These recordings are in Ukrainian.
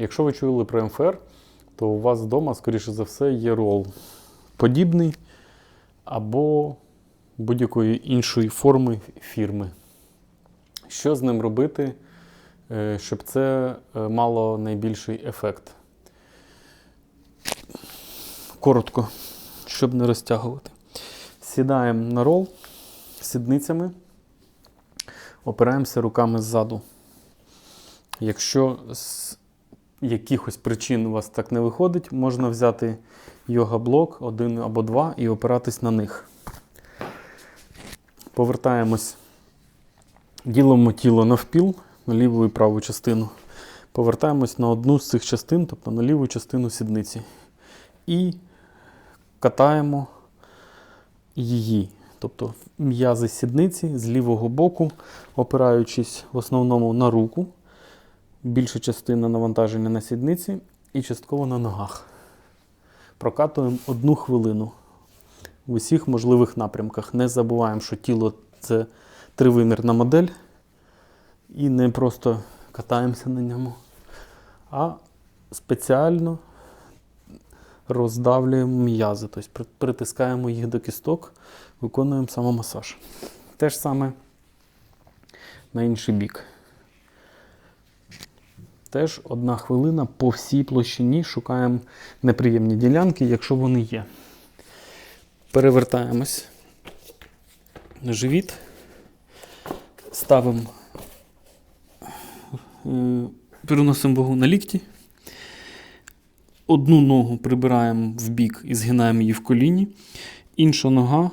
Якщо ви чули про МФР, то у вас вдома, скоріше за все, є рол подібний або будь-якої іншої форми фірми. Що з ним робити, е, щоб це е, мало найбільший ефект? Коротко, щоб не розтягувати. Сідаємо на рол сідницями, опираємося руками ззаду. Якщо якихось причин у вас так не виходить, можна взяти йога-блок, один або два, і опиратись на них. Повертаємось, ділимо тіло навпіл, на ліву і праву частину. Повертаємось на одну з цих частин, тобто на ліву частину сідниці. І катаємо її. Тобто м'язи сідниці з лівого боку, опираючись в основному на руку. Більша частина навантаження на сідниці і частково на ногах. Прокатуємо одну хвилину в усіх можливих напрямках. Не забуваємо, що тіло це тривимірна модель. І не просто катаємося на ньому, а спеціально роздавлюємо м'язи, тобто притискаємо їх до кісток, виконуємо самомасаж. Те ж саме на інший бік. Теж одна хвилина по всій площині шукаємо неприємні ділянки, якщо вони є. Перевертаємось на живіт, ставимо, е, переносимо вагу на лікті. Одну ногу прибираємо в бік і згинаємо її в коліні. Інша нога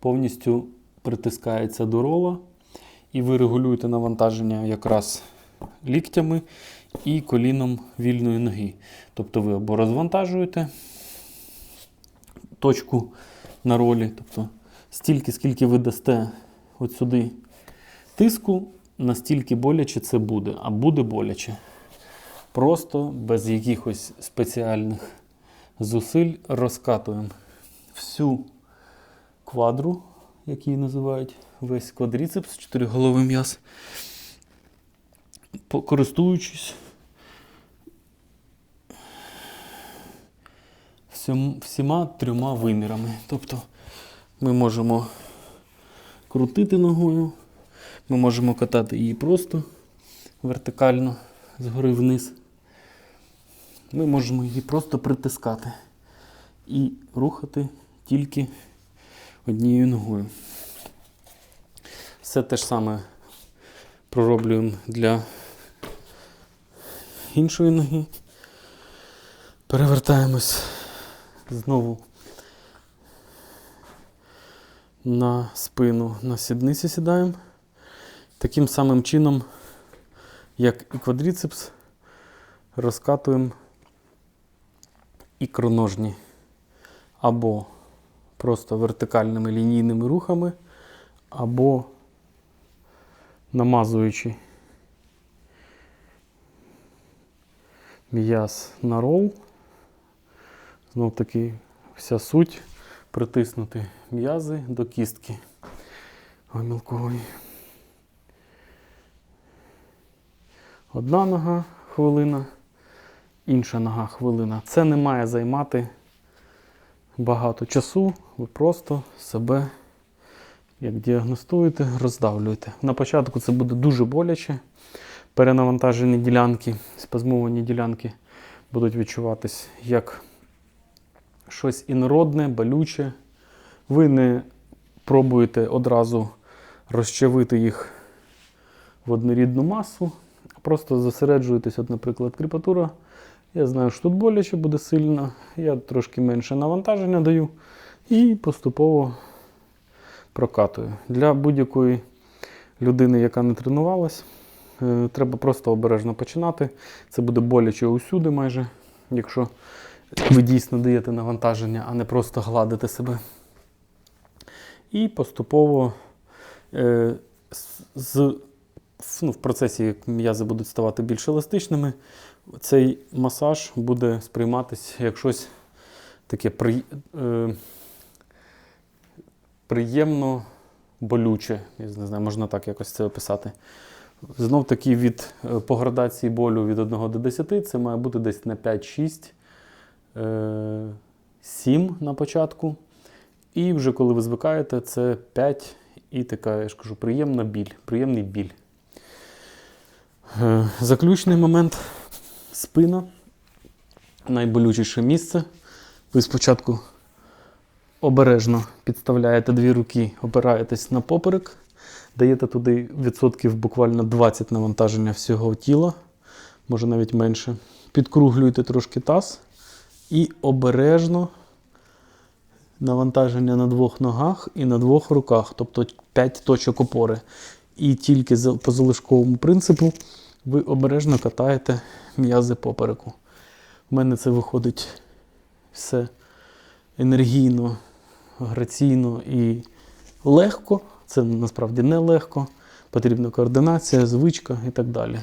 повністю притискається до рола. І ви регулюєте навантаження якраз ліктями і коліном вільної ноги. Тобто ви або розвантажуєте точку на ролі, тобто стільки, скільки ви дасте от сюди тиску, настільки боляче це буде, а буде боляче. Просто без якихось спеціальних зусиль розкатуємо всю квадру, як її називають, весь квадріцепс, чотириголовий м'яз користуючись всіма трьома вимірами. Тобто ми можемо крутити ногою, ми можемо катати її просто вертикально згори вниз. Ми можемо її просто притискати і рухати тільки однією ногою. Все те ж саме пророблюємо для іншої ноги. Перевертаємось знову на спину, на сідниці сідаємо. Таким самим чином, як і квадріцепс, розкатуємо ікроножні або просто вертикальними лінійними рухами, або намазуючи м'яз на рол. Знов таки вся суть притиснути м'язи до кістки гомілкової. Одна нога хвилина, інша нога хвилина. Це не має займати багато часу, ви просто себе як діагностуєте, роздавлюєте. На початку це буде дуже боляче. Перенавантажені ділянки, спазмовані ділянки будуть відчуватись як щось інородне, болюче. Ви не пробуєте одразу розчавити їх в однорідну масу, а просто зосереджуєтесь, от, наприклад, кріпатура. Я знаю, що тут боляче буде сильно, я трошки менше навантаження даю і поступово прокатую. Для будь-якої людини, яка не тренувалась, треба просто обережно починати. Це буде боляче усюди майже, якщо ви дійсно даєте навантаження, а не просто гладите себе. І поступово е, з, ну, в процесі, як м'язи будуть ставати більш еластичними, цей масаж буде сприйматися як щось таке при, е, приємно болюче. Я не знаю, можна так якось це описати. Знов таки від е, по градації болю від 1 до 10 це має бути десь на 5-6, е, 7 на початку. І вже коли ви звикаєте, це 5 і така, я ж кажу, приємна біль, приємний біль. Е, Заключний момент спина. Найболючіше місце. Ви спочатку обережно підставляєте дві руки, опираєтесь на поперек, даєте туди відсотків буквально 20 навантаження всього тіла, може навіть менше. Підкруглюєте трошки таз і обережно навантаження на двох ногах і на двох руках, тобто 5 точок опори. І тільки по залишковому принципу ви обережно катаєте м'язи попереку. У мене це виходить все енергійно, граційно і легко. Це насправді не легко. Потрібна координація, звичка і так далі.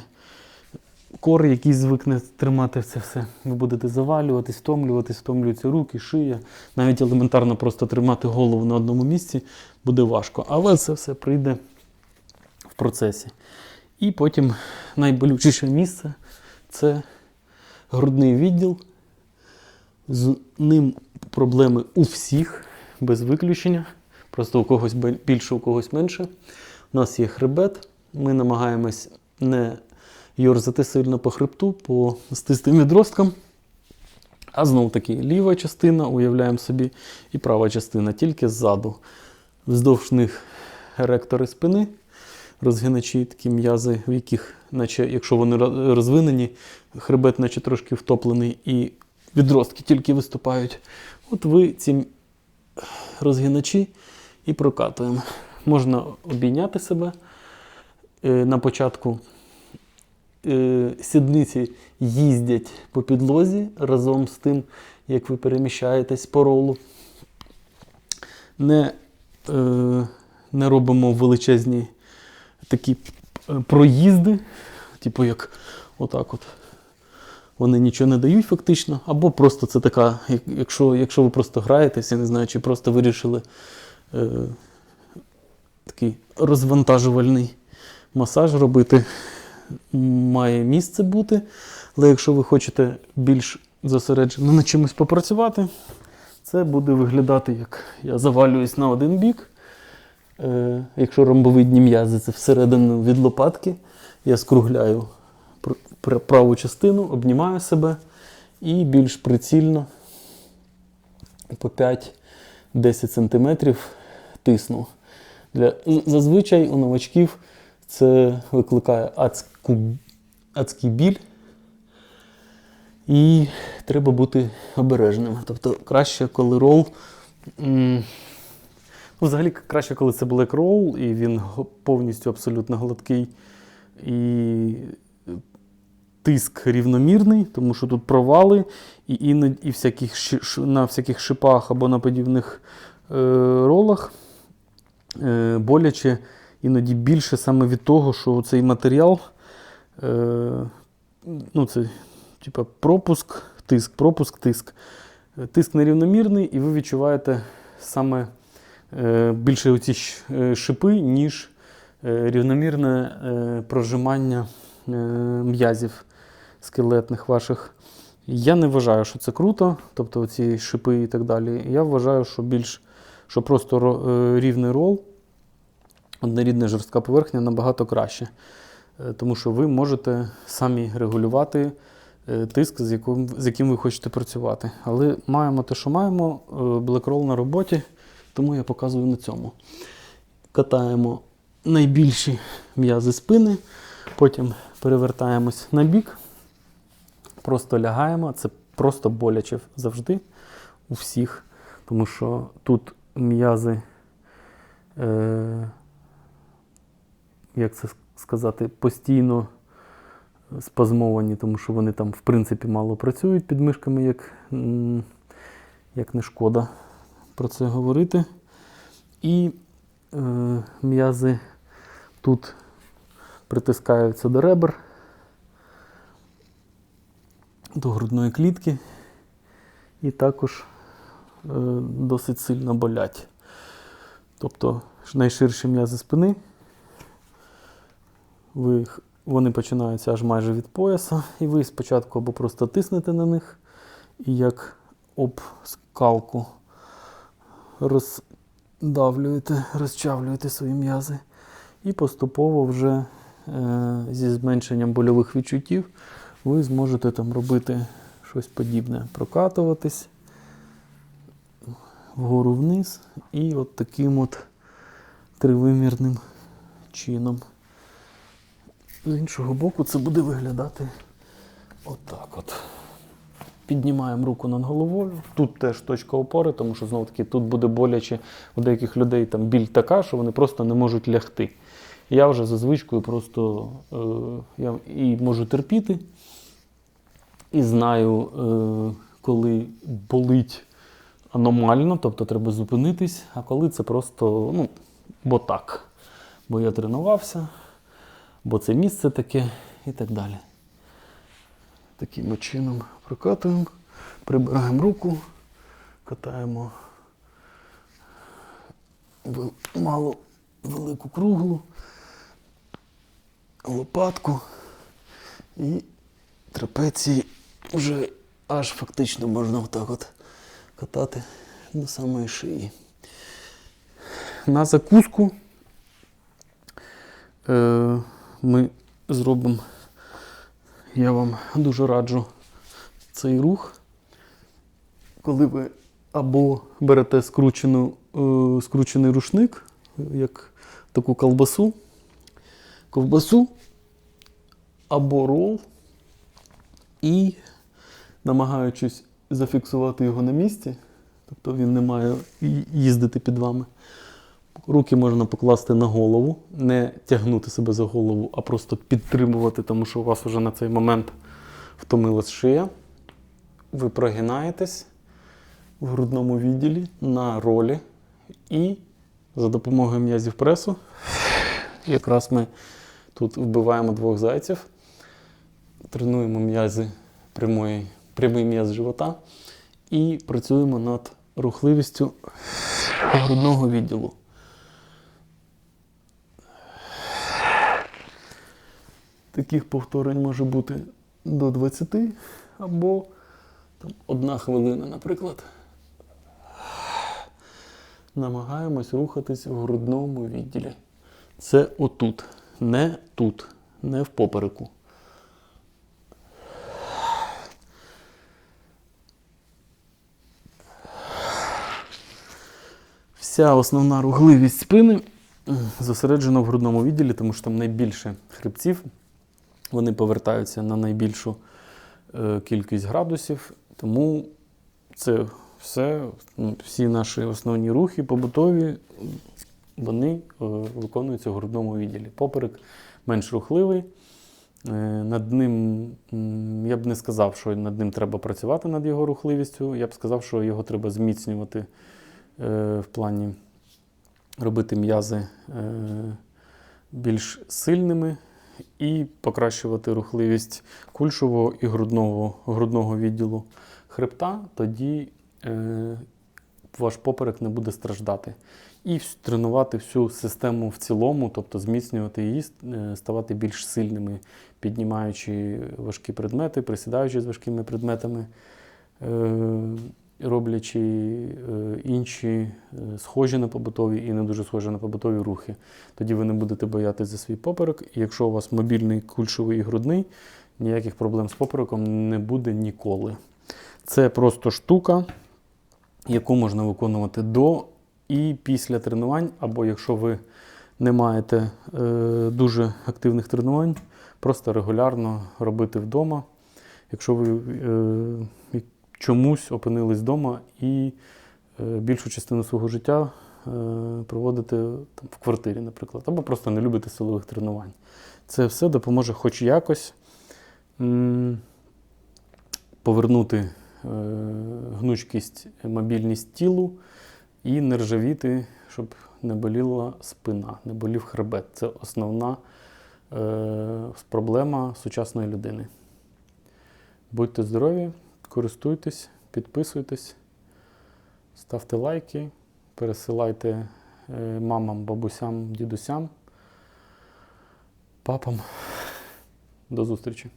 Кор, який звикне тримати це все, ви будете завалюватись, втомлюватись, втомлюються руки, шия. Навіть елементарно просто тримати голову на одному місці буде важко. Але це все прийде в процесі. І потім найболючіше місце це грудний відділ. З ним проблеми у всіх, без виключення. Просто у когось більше, у когось менше. У нас є хребет. Ми намагаємось не йорзати сильно по хребту, по стистим відросткам. А знов таки ліва частина, уявляємо собі, і права частина, тільки ззаду. Вздовж них ректори спини, розгиначі такі м'язи, в яких, наче, якщо вони розвинені, хребет наче трошки втоплений і відростки тільки виступають. От ви ці розгиначі і прокатуємо. Можна обійняти себе. Е, На початку е, сідниці їздять по підлозі разом з тим, як ви переміщаєтесь по ролу. Не, е, не робимо величезні такі проїзди, типу як отак от. Вони нічого не дають фактично, або просто це така, якщо, якщо ви просто граєтесь, я не знаю, чи просто вирішили е, такий розвантажувальний масаж робити, має місце бути. Але якщо ви хочете більш зосереджено на чимось попрацювати, це буде виглядати як я завалююсь на один бік. Е, якщо ромбовидні м'язи, це всередину від лопатки, я скругляю пр- пр- праву частину, обнімаю себе і більш прицільно по 5-10 см тисну. Для, зазвичай у новачків це викликає адську, адський біль. І треба бути обережним. Тобто краще, коли рол. Ну, взагалі краще, коли це black roll, і він повністю абсолютно гладкий і тиск рівномірний, тому що тут провали, і, іноді, і всяких, на всяких шипах або на подібних е, ролах боляче іноді більше саме від того, що цей матеріал, е, ну це типа пропуск, тиск, пропуск, тиск. Е, Тиск нерівномірний, і ви відчуваєте саме е, більше оці е, шипи, ніж е, рівномірне е, прожимання е, м'язів скелетних ваших. Я не вважаю, що це круто, тобто ці шипи і так далі. Я вважаю, що більш що просто ро- е, рівний рол, однорідна жорстка поверхня набагато краще. Е, Тому що ви можете самі регулювати е, тиск, з яким, з яким ви хочете працювати. Але маємо те, що маємо, е, Black на роботі, тому я показую на цьому. Катаємо найбільші м'язи спини, потім перевертаємось на бік, просто лягаємо. Це просто боляче завжди у всіх, тому що тут м'язи, е, як це сказати, постійно спазмовані, тому що вони там, в принципі, мало працюють під мишками, як, як не шкода про це говорити. І е, м'язи тут притискаються до ребер, до грудної клітки, і також досить сильно болять. Тобто найширші м'язи спини вони починаються аж майже від пояса, і ви спочатку або просто тиснете на них, і як об скалку роздавлюєте, розчавлюєте свої м'язи. І поступово вже е, зі зменшенням больових відчуттів ви зможете там робити щось подібне, прокатуватись вгору вниз і от таким от тривимірним чином. З іншого боку це буде виглядати отак от. Піднімаємо руку над головою. Тут теж точка опори, тому що знову таки тут буде боляче у деяких людей там біль така, що вони просто не можуть лягти. Я вже за звичкою просто е, я і можу терпіти, і знаю, е, коли болить аномально, тобто треба зупинитись, а коли це просто, ну, бо так. Бо я тренувався, бо це місце таке і так далі. Таким чином прокатуємо, прибираємо руку, катаємо в малу велику круглу, лопатку і трапеції вже аж фактично можна отак от катати до самої шиї. На закуску е, ми зробимо, я вам дуже раджу цей рух, коли ви або берете скручену, е, скручений рушник, як таку ковбасу, ковбасу або рол, і намагаючись зафіксувати його на місці, тобто він не має їздити під вами. Руки можна покласти на голову, не тягнути себе за голову, а просто підтримувати, тому що у вас вже на цей момент втомилась шия. Ви прогинаєтесь в грудному відділі на ролі і за допомогою м'язів пресу, якраз ми тут вбиваємо двох зайців, тренуємо м'язи прямої, прямий м'яз живота і працюємо над рухливістю грудного відділу. Таких повторень може бути до 20 або там, одна хвилина, наприклад. Намагаємось рухатись в грудному відділі. Це отут, не тут, не в попереку. Вся основна рухливість спини зосереджена в грудному відділі, тому що там найбільше хребців. Вони повертаються на найбільшу е, кількість градусів. Тому це все, ну, всі наші основні рухи побутові, вони е, виконуються в грудному відділі. Поперек менш рухливий. Е, Над ним я б не сказав, що над ним треба працювати над його рухливістю. Я б сказав, що його треба зміцнювати е, в плані робити м'язи е, більш сильними і покращувати рухливість кульшового і грудного, грудного відділу хребта, тоді е, ваш поперек не буде страждати. І тренувати всю систему в цілому, тобто зміцнювати її, е, ставати більш сильними, піднімаючи важкі предмети, присідаючи з важкими предметами, е, роблячи е, інші е, схожі на побутові і не дуже схожі на побутові рухи. Тоді ви не будете боятися за свій поперек. І якщо у вас мобільний кульшовий і грудний, ніяких проблем з попереком не буде ніколи. Це просто штука, яку можна виконувати до і після тренувань, або якщо ви не маєте е, дуже активних тренувань, просто регулярно робити вдома. Якщо ви е, чомусь опинились вдома і е, більшу частину свого життя е, проводите там, в квартирі, наприклад, або просто не любите силових тренувань. Це все допоможе хоч якось повернути е, гнучкість, мобільність тілу і не ржавіти, щоб не боліла спина, не болів хребет. Це основна проблема сучасної людини. Будьте здорові, користуйтесь, підписуйтесь, ставте лайки, пересилайте е, мамам, бабусям, дідусям. папам. До зустрічі!